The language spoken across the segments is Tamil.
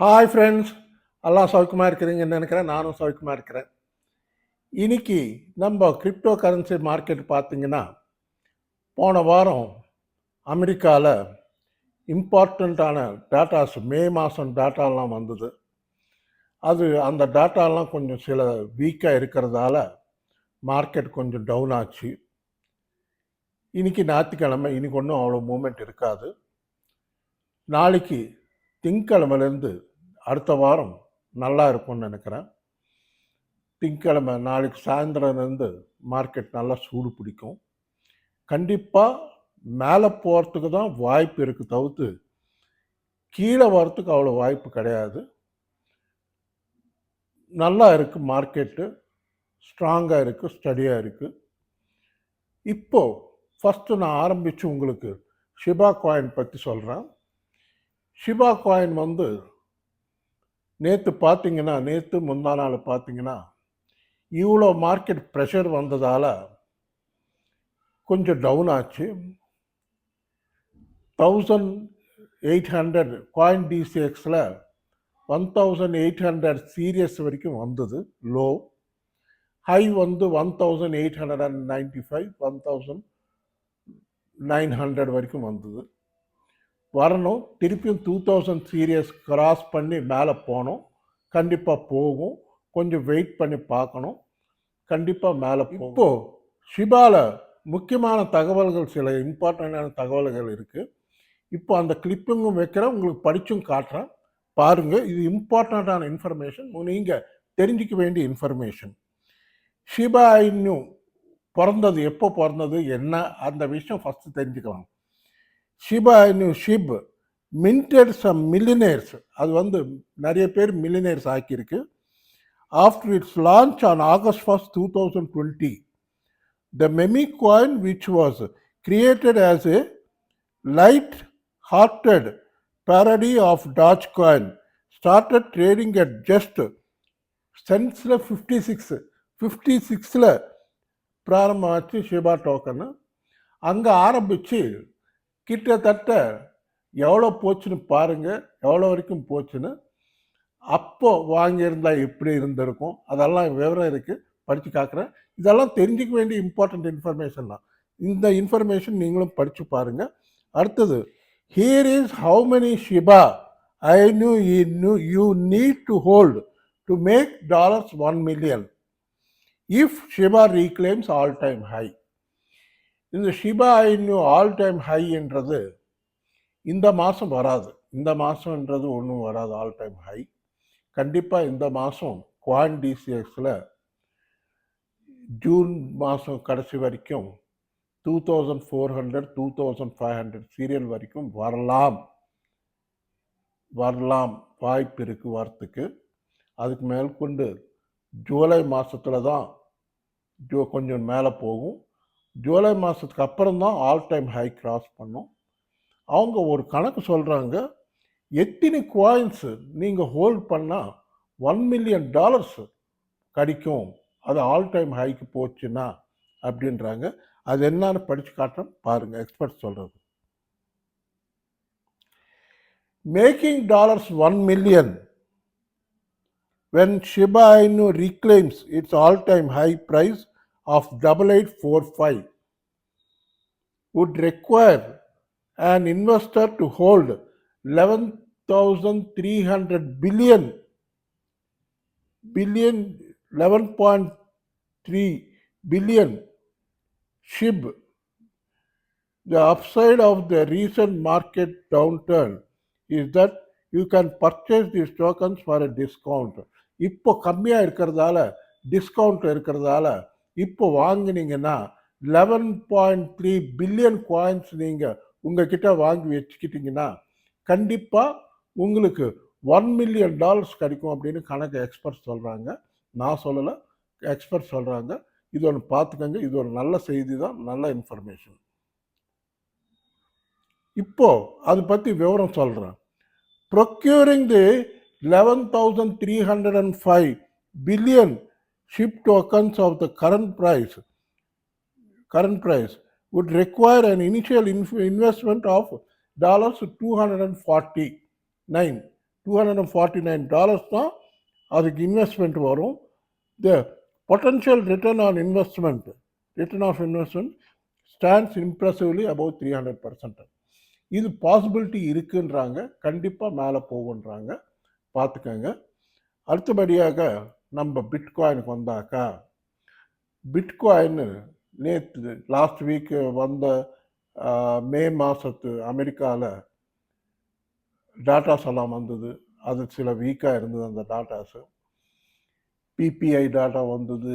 ஹாய் ஃப்ரெண்ட்ஸ் எல்லாம் சௌக்கியமாக இருக்கிறீங்கன்னு நினைக்கிறேன். நானும் சௌக்கியமாக இருக்கிறேன். இன்னைக்கு நம்ம கிரிப்டோ கரன்சி மார்க்கெட் பார்த்தீங்கன்னா போன வாரம் அமெரிக்காவில் இம்பார்ட்டண்ட்டான டேட்டாஸ் மே மாதம் டேட்டாலாம் வந்தது. அது அந்த டேட்டாலாம் கொஞ்சம் சில வீக்காக இருக்கிறதால மார்க்கெட் கொஞ்சம் டவுன் ஆச்சு. இன்னைக்கு ஞாயிற்றுக்கிழமை இன்னைக்கு ஒன்றும் அவ்வளோ மூமெண்ட் இருக்காது. நாளைக்கு திங்கக்கிழமைலேருந்து அடுத்த வாரம் நல்லா இருக்கும்னு நினைக்கிறேன். திங்கிழமை நாளைக்கு சாயந்தரம்லேருந்து மார்க்கெட் நல்லா சூடு பிடிக்கும். கண்டிப்பாக மேலே போகிறதுக்கு தான் வாய்ப்பு இருக்குது தவிர்த்து கீழே வரத்துக்கு அவ்வளோ வாய்ப்பு கிடையாது. நல்லா இருக்குது மார்க்கெட்டு ஸ்ட்ராங்காக இருக்குது ஸ்டடியாக இருக்குது இப்போது ஃபஸ்ட்டு நான் ஆரம்பித்து உங்களுக்கு ஷிபா காயின் பற்றி சொல்கிறேன் ஷிபா காயின் வந்து நேற்று பார்த்தீங்கன்னா நேற்று முந்தா நாள் பார்த்தீங்கன்னா இவ்வளோ மார்க்கெட் ப்ரெஷர் வந்ததால் கொஞ்சம் டவுன் ஆச்சு. Thousand eight hundred coin டிசிஎக்ஸில் one thousand eight hundred series வரைக்கும் வந்தது லோ ஹை வந்து one thousand eight hundred and ninety five one thousand nine hundred வரைக்கும் வந்தது. வரணும். திருப்பியும் டூ தௌசண்ட் சீரியஸ் கிராஸ் பண்ணி மேலே போகணும். கண்டிப்பாக போகும். கொஞ்சம் வெயிட் பண்ணி பார்க்கணும். கண்டிப்பாக மேலே இப்போ ஷிபால முக்கியமான தகவல்கள் சில இம்பார்ட்டண்டான தகவல்கள் இருக்குது இப்போ அந்த கிளிப்பிங்கும் வைக்கிறேன். உங்களுக்கு படிச்சும் காட்டுறேன். பாருங்கள் இது இம்பார்ட்டண்ட்டான இன்ஃபர்மேஷன் நீங்கள் தெரிஞ்சிக்க வேண்டிய இன்ஃபர்மேஷன் ஷிபா இன்னும் பிறந்தது எப்போ பிறந்தது என்ன அந்த விஷயம் ஃபஸ்ட்டு தெரிஞ்சுக்கலாம். Shiba Inu SHIB minted some millionaires. அது வந்து நிறைய பேர் millionaires ஆக்கியிருக்கு. After its launch on August first two thousand twenty the meme coin which was created as a light hearted parody of Doge coin started trading at just சென்ஸில் fifty six fifty சிக்ஸில் பிராரம்பமாச்சு ஷிபா டோக்கனு அங்கே ஆரம்பித்து கிட்டத்தட்ட எவ்வளோ போச்சுன்னு பாருங்கள் எவ்வளோ வரைக்கும் போச்சுன்னு. அப்போ வாங்கியிருந்தா எப்படி இருந்திருக்கும்? அதெல்லாம் விவரம் இருக்குது படித்து காக்குறேன். இதெல்லாம் தெரிஞ்சிக்க வேண்டிய இம்பார்ட்டண்ட் இன்ஃபர்மேஷன் தான். இந்த இன்ஃபர்மேஷன் நீங்களும் படித்து பாருங்கள் அடுத்தது here is how many Shiba I knew knew you need to hold to make dollars one million if Shiba reclaims all time high இந்த ஷிபா இன்னும் ஆல் டைம் ஹைன்றது இந்த மாதம் வராது. இந்த மாதம்ன்றது ஒன்றும் வராது ஆல் டைம் ஹை கண்டிப்பாக இந்த மாதம் குவான் டிசிஎக்ஸில் ஜூன் மாதம் கடைசி வரைக்கும் two thousand four hundred two thousand five hundred series வரைக்கும் வரலாம். வரலாம். வாய்ப்பு இருக்குது வரத்துக்கு. அதுக்கு மேற்கொண்டு ஜூலை மாதத்தில் தான் ஜூ கொஞ்சம் மேலே போகும். ஜூலை மாதத்துக்கு அப்புறம் தான் ஆல் டைம் ஹை கிராஸ் பண்ணும். அவங்க ஒரு கணக்கு சொல்கிறாங்க எத்தனை காயின்ஸு நீங்கள் ஹோல்ட் பண்ணால் ஒன் மில்லியன் டாலர்ஸ் கிடைக்கும். அது ஆல் டைம் ஹைக்கு போச்சுன்னா அப்படின்றாங்க. அது என்னன்னு படித்து காட்டுறோம் பாருங்கள் எக்ஸ்பர்ட் சொல்கிறது making dollars one million when Shiba Inu reclaims its all time high price of 8845 would require an investor to hold 11,300 billion billion 11.3 billion SHIB. The upside of the recent market downturn is that you can purchase these tokens for a discount. இப்போ கம்மியாக இருக்கிறதால டிஸ்கவுண்ட் இருக்கிறதால இப்போ வாங்கினீங்கன்னா eleven point three billion coins நீங்கள் உங்ககிட்ட வாங்கி வச்சுக்கிட்டிங்கன்னா கண்டிப்பாக உங்களுக்கு ஒன் மில்லியன் டாலர்ஸ் கிடைக்கும் அப்படின்னு கணக்கு எக்ஸ்பர்ட் சொல்கிறாங்க நான் சொல்லலை எக்ஸ்பர்ட் சொல்கிறாங்க இது ஒன்று பார்த்துக்கங்க இது ஒரு நல்ல செய்தி தான். நல்ல இன்ஃபர்மேஷன் இப்போ அதை பற்றி விவரம் சொல்கிறேன் procuring the eleven thousand three hundred and five billion Shib tokens of the current price current price would require an initial inf- investment of dollars 249 two hundred and forty nine dollars தான் அதுக்கு இன்வெஸ்ட்மெண்ட் வரும். The potential return on investment return of investment stands impressively about three hundred percent இது பாசிபிலிட்டி இருக்குன்றாங்க கண்டிப்பாக மேலே போகுன்றாங்க. பார்த்துக்கங்க. அடுத்தபடியாக நம்ம பிட்காயினுக்கு வந்தாக்கா பிட்காயின் நேற்று லாஸ்ட் வீக் வந்த மே மாதத்து அமெரிக்காவில் டாட்டாஸ் எல்லாம் வந்தது. அது சில வீக்காக இருந்தது அந்த டாட்டாஸு பிபிஐ டாட்டா வந்தது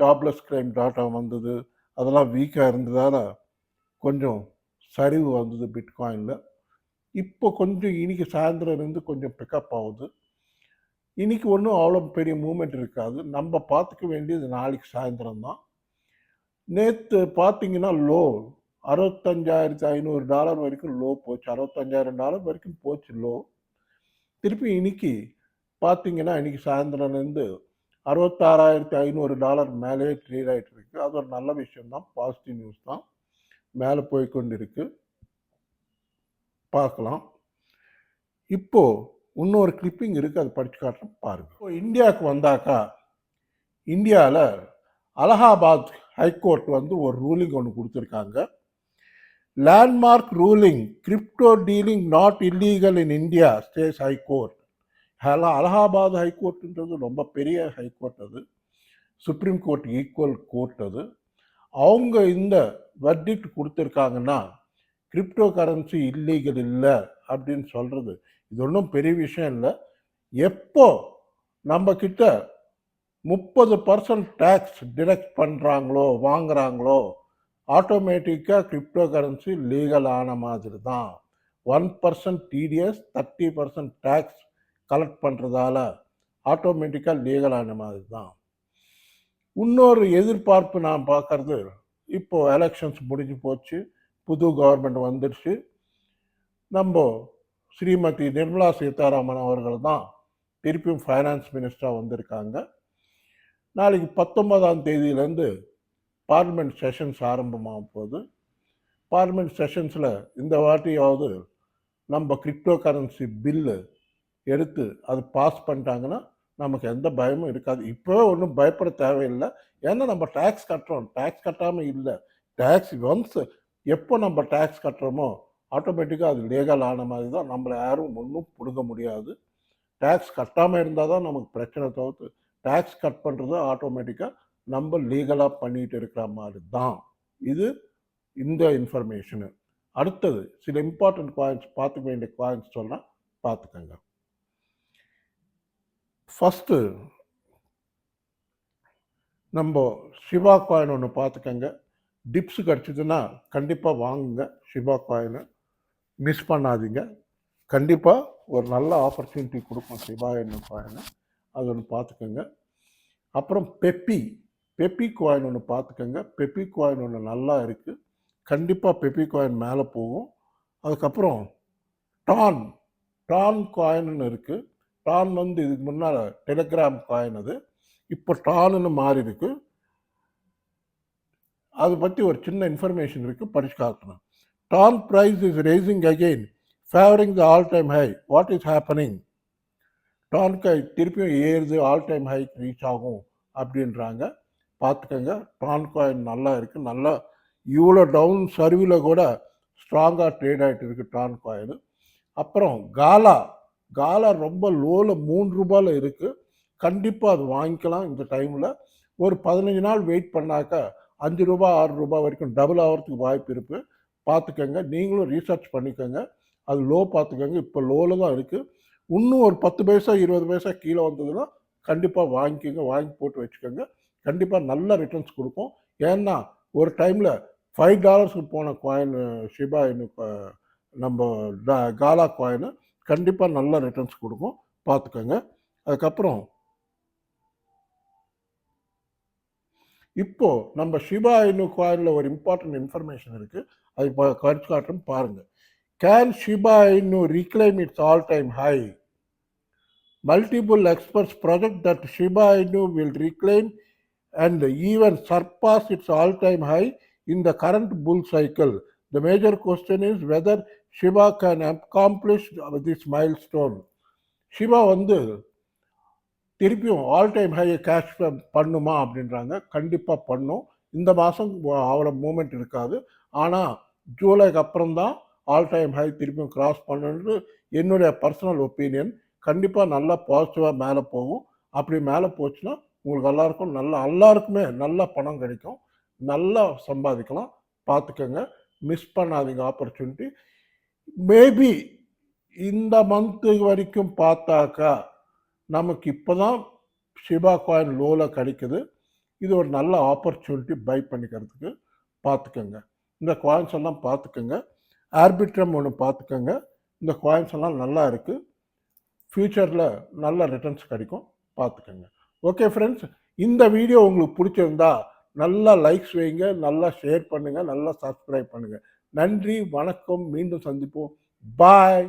ஜாப்லெஸ் கிரைம் டாட்டா வந்தது. அதெல்லாம் வீக்காக இருந்ததால் கொஞ்சம் சரிவு வந்தது பிட்காயினில் இப்போ கொஞ்சம் இன்னைக்கு சாயந்தரம் இருந்து கொஞ்சம் பிக்கப் ஆகுது. இன்னைக்கு ஒன்றும் அவ்வளோ பெரிய மூமெண்ட் இருக்காது. நம்ம பார்த்துக்க வேண்டியது நாளைக்கு சாயந்தரம் தான். நேற்று பார்த்தீங்கன்னா லோ அறுபத்தஞ்சாயிரத்தி ஐநூறு டாலர் வரைக்கும் லோ போச்சு. அறுபத்தஞ்சாயிரம் டாலர் வரைக்கும் போச்சு லோ திருப்பி இன்னைக்கு பார்த்தீங்கன்னா இன்னைக்கு சாயந்தரம்லேருந்து அறுபத்தாறாயிரத்தி ஐநூறு டாலர் மேலே ட்ரேட் ஆகிட்டு இருக்கு. அது ஒரு நல்ல விஷயம் தான். பாசிட்டிவ் நியூஸ் தான். மேலே போய் கொண்டு இருக்கு பார்க்கலாம். இப்போது இன்னொரு கிளிப்பிங் இருக்குது அது படிச்சு காட்டுறேன் பாருங்கள் இப்போ இந்தியாவுக்கு வந்தாக்கா இந்தியாவில் அலகாபாத் ஹைகோர்ட் வந்து ஒரு ரூலிங் ஒன்று கொடுத்துருக்காங்க. Landmark ruling crypto dealing not illegal in India stays high court ஹலா Allahabad ஹைகோர்ட்டுன்றது ரொம்ப பெரிய ஹைகோர்ட் அது. சுப்ரீம் கோர்ட் ஈக்குவல் கோர்ட் அது. அவங்க இந்த வர்டிக்ட் கொடுத்துருக்காங்கன்னா கிரிப்டோ கரன்சி இல்லீகல் இல்லை அப்படின்னு சொல்கிறது இது ஒன்றும் பெரிய விஷயம் இல்லை. எப்போ நம்ம முப்பது பர்சன்ட் டேக்ஸ் டிடக்ட் பண்ணுறாங்களோ வாங்குறாங்களோ ஆட்டோமேட்டிக்காக கிரிப்டோ கரன்சி லீகல் ஆன மாதிரி தான் one percent TDS thirty percent tax collect பண்ணுறதால ஆட்டோமேட்டிக்காக லீகல் ஆன மாதிரி தான் இன்னொரு எதிர்பார்ப்பு நான் பார்க்குறது இப்போது எலெக்ஷன்ஸ் முடிஞ்சு போச்சு. புது கவர்மெண்ட் வந்துடுச்சு. நம்ம ஸ்ரீமதி நிர்மலா சீதாராமன் அவர்கள் தான் திருப்பியும் ஃபைனான்ஸ் மினிஸ்டராக வந்திருக்காங்க. நாளைக்கு பத்தொன்பதாம் தேதியிலேருந்து பார்லிமெண்ட் செஷன்ஸ் ஆரம்பமாக போகுது. பார்லிமெண்ட் செஷன்ஸில் இந்த வாட்டியாவது நம்ம கிரிப்டோ கரன்சி பில்லு எடுத்து அது பாஸ் பண்ணிட்டாங்கன்னா நமக்கு எந்த பயமும் இருக்காது. இப்போவே ஒன்றும் பயப்பட தேவையில்லை. ஏன்னா நம்ம டேக்ஸ் கட்டுறோம். டேக்ஸ் கட்டாமல் இல்லை. டேக்ஸ் ஒன்ஸ் எப்போ நம்ம டேக்ஸ் கட்டுறோமோ ஆட்டோமேட்டிக்காக அது லீகல் ஆன மாதிரி தான் நம்மளை யாரும் ஒன்றும் பிடுங்க முடியாது. டேக்ஸ் கட்டாமல் இருந்தால் தான் நமக்கு பிரச்சனை தவிர்த்து டேக்ஸ் கட் பண்ணுறது ஆட்டோமேட்டிக்காக நம்ம லீகலாக பண்ணிகிட்டு இருக்கிற மாதிரி தான். இது இந்த இன்ஃபர்மேஷனு அடுத்தது சில இம்பார்ட்டன்ட் பாயிண்ட்ஸ் பார்த்துக்க வேண்டிய பாயிண்ட்ஸ் சொன்னால் பார்த்துக்கங்க. ஃபஸ்ட்டு நம்ம சிவா காயின் ஒன்று பார்த்துக்கங்க. டிப்ஸ் கிடச்சிதுன்னா கண்டிப்பாக வாங்குங்க. சிவா காயினை மிஸ் பண்ணாதீங்க. கண்டிப்பாக ஒரு நல்ல ஆப்பர்ச்சுனிட்டி கொடுக்கும் சிவா என்ன காயினை. அது ஒன்று பார்த்துக்கோங்க. அப்புறம் பெப்பி. பெப்பி காயின் ஒன்று பார்த்துக்கோங்க. பெப்பி காயின் ஒன்று நல்லா இருக்குது கண்டிப்பாக பெப்பி காயின் மேலே போகும். அதுக்கப்புறம் டான். டான் காயின்னு இருக்குது டான் வந்து இதுக்கு முன்னால் டெலிகிராம் காயின் அது. இப்போ டான்னு மாறி இருக்குது அதை பற்றி ஒரு சின்ன இன்ஃபர்மேஷன் இருக்குது படிச்சு காட்டணும் ton price is racing again favouring the all time high what is happening ton கை திருப்பியும் ஏறுது ஆல் டைம் ஹை ரீச் ஆகும் அப்படின்றாங்க. பார்த்துக்கோங்க டான் காயின் நல்லா இருக்குது நல்லா இவ்வளோ டவுன் சர்வில் கூட ஸ்ட்ராங்காக ட்ரேட் ஆகிட்டு இருக்குது டான் காயின் அப்புறம் காலா காலா ரொம்ப லோவில் மூணு ரூபாயில் இருக்குது கண்டிப்பாக அது வாங்கிக்கலாம் இந்த டைமில் ஒரு பதினஞ்சு நாள் வெயிட் பண்ணாக்கா அஞ்சு ரூபா ஆறு ரூபா வரைக்கும் டபுள் ஆகிறதுக்கு வாய்ப்பு இருக்குது பார்த்துக்கோங்க நீங்களும் ரீசர்ச் பண்ணிக்கோங்க. அது லோ பார்த்துக்கோங்க இப்போ லோவில் தான் இருக்குது இன்னும் ஒரு பத்து பைசா இருபது பைசா கீழே வந்ததுன்னா கண்டிப்பாக வாங்கிக்கோங்க. வாங்கி போட்டு வச்சுக்கோங்க. கண்டிப்பாக நல்ல ரிட்டர்ன்ஸ் கொடுக்கும். ஏன்னா ஒரு டைமில் ஃபைவ் டாலர்ஸ்க்கு போன காயின் ஷிபா இன்னு நம்ம டா- காலா காயின் கண்டிப்பாக நல்ல ரிட்டர்ன்ஸ் கொடுக்கும். பார்த்துக்கோங்க அதுக்கப்புறம் இப்போது நம்ம ஷிபா இனு காயிலில் ஒரு இம்பார்ட்டன்ட் இன்ஃபர்மேஷன் இருக்குது அது கருத்து காட்டும் பாருங்கள் can Shiba Inu reclaim its all time high multiple experts project that Shiba Inu will reclaim and even surpass its all time high in the current bull cycle the major question is whether Shiba can accomplish this milestone Shiba வந்து திருப்பியும் ஆல் டைம் ஹையை கேஷ் பண்ணுமா அப்படின்றாங்க. கண்டிப்பாக பண்ணும். இந்த மாதம் அவ்வளோ மூமெண்ட் இருக்காது. ஆனால் ஜூலைக்கு அப்புறம் தான் ஆல் டைம் ஹை திருப்பியும் கிராஸ் பண்ணணுன்னு என்னுடைய பர்சனல் ஒப்பீனியன் கண்டிப்பாக நல்லா பாசிட்டிவாக மேலே போகும். அப்படி மேலே போச்சுன்னா உங்களுக்கு எல்லாருக்கும் நல்லா எல்லாருக்குமே நல்ல பணம் கிடைக்கும். நல்லா சம்பாதிக்கலாம். பார்த்துக்கோங்க. மிஸ் பண்ணாதீங்க ஆப்பர்ச்சுனிட்டி மேபி இந்த மந்த்து வரைக்கும் பார்த்தாக்கா நமக்கு இப்போ தான் ஷிபா காயின் லோவில் கிடைக்குது. இது ஒரு நல்ல ஆப்பர்ச்சுனிட்டி பை பண்ணிக்கிறதுக்கு பார்த்துக்கோங்க இந்த காயின்ஸ் எல்லாம் பார்த்துக்கோங்க ஆர்பிட்ரம் ஒன்று பார்த்துக்கோங்க இந்த காயின்ஸ் எல்லாம் நல்லா இருக்குது ஃப்யூச்சரில் நல்ல ரிட்டர்ன்ஸ் கிடைக்கும். பார்த்துக்கோங்க ஓகே ஃப்ரெண்ட்ஸ் இந்த வீடியோ உங்களுக்கு பிடிச்சிருந்தா நல்லா லைக்ஸ் வைங்க. நல்லா ஷேர் பண்ணுங்கள் நல்லா சப்ஸ்கிரைப் பண்ணுங்கள் நன்றி வணக்கம். மீண்டும் சந்திப்போம். பாய்